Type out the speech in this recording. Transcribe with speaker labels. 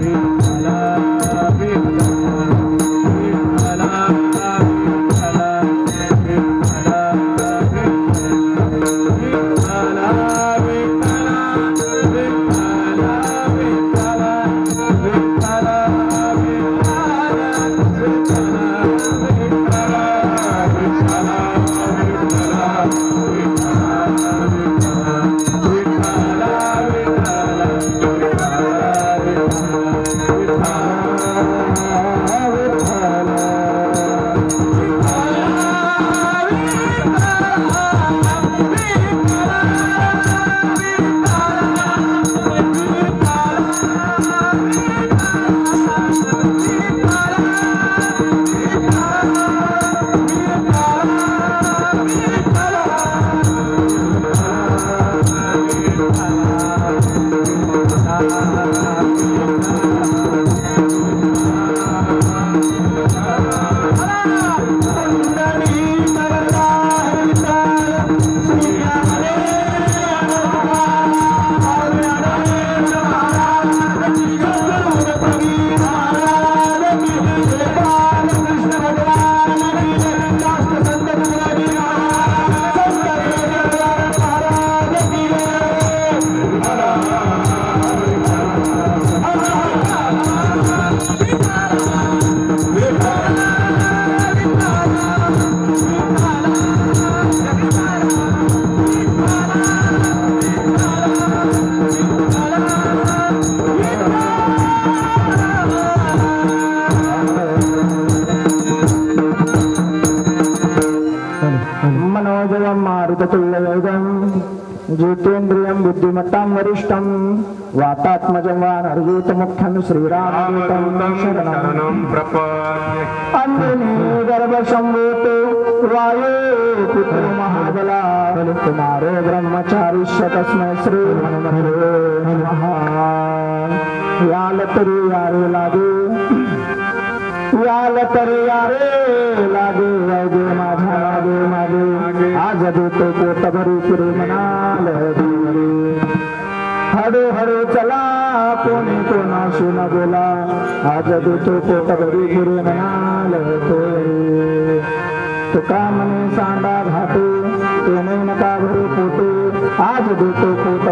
Speaker 1: la मनोजवं मारुततुल्यवेगं जितेन्द्रियं बुद्धिमत्तां वरिष्ठं वातात्मजं वानर्यूतमुख्यं श्रीरामदूतं शरणं।
Speaker 2: प्रपद्ये।
Speaker 1: महाबला कुमारो ब्रह्मचारिष्य तस्मै श्री हनुमते नमः। याल तरी यारे लागे याल तरी यारे लागे लागे फिरे चला कोणी कोणाशी न बोला आज देतो पोट फिरे म्हणाल तुका म्हणे सांडा घाटे तुम्ही नका भरू पोटे आज देतो पोट